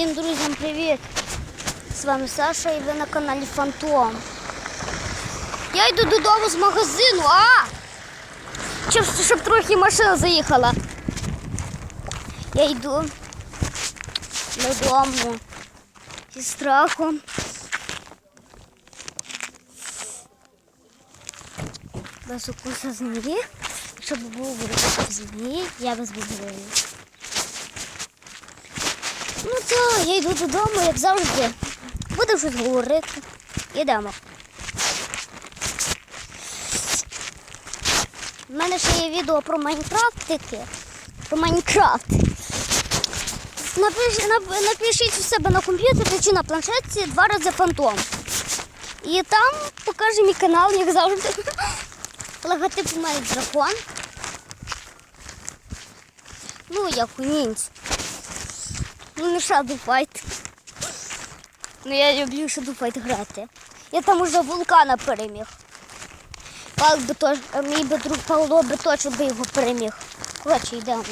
Всім друзям привіт! З вами Саша і ви на каналі Фантом. Я йду додому з магазину, а! Щоб, щоб трохи машина заїхала. Я йду додому зі страхом. Без укуса змії. Щоб був змії, я без бубою. Ну так, я йду додому, як завжди. Буду щось говорити. Йдемо. У мене ще є відео про Майнкрафт таке. Про Майнкрафт. Напиш, нап- напишіть у себе на комп'ютері чи на планшетці два рази фантом. І там покаже мій канал, як завжди. Логотип у мене дракон. Ну, як у нінць. Ну, Fight. Ну, я люблю Fight грати. Я там уже вулкана переміг. Павло би тож, мій би друг Павло би точно би його переміг. Коротше, йдемо.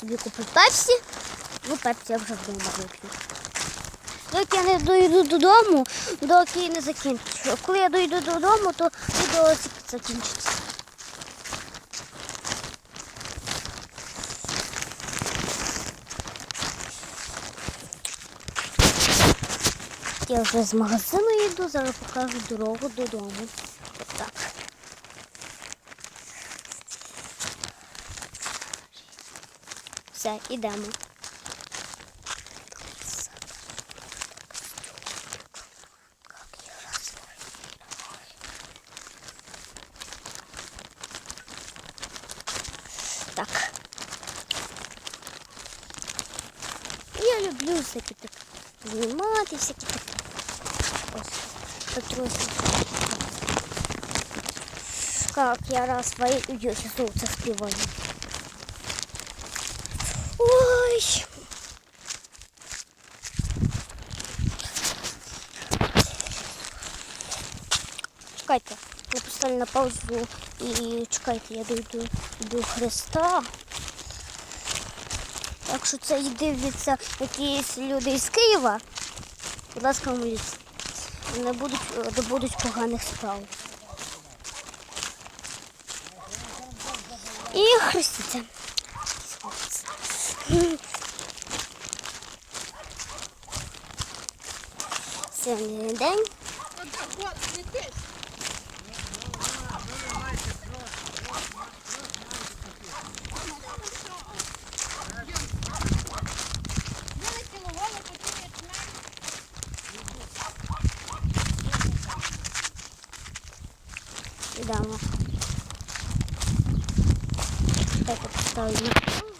Собі купив пепсі. Ну, пепсі я вже вдома вип'ю. Доки я не дойду додому, доки не закінчу. Коли я дойду додому, то відео закінчиться. Я вже з магазину йду, зараз покажу дорогу додому. Отак. Все, ідемо. Так. Я люблю всякі так знімати, всякі так. Ось, потрохи. Как я раз вою солнце співаю. Ой. Чекайте, я поставлю на паузу і чекайте, я дойду до Христа. Так що це і дивляться якісь люди із Києва. Будь ласка, моліться. Не будуть, е, добудуть поганих справ. І хрестіться. Сьогодні день. Йдемо. Так, поставлю.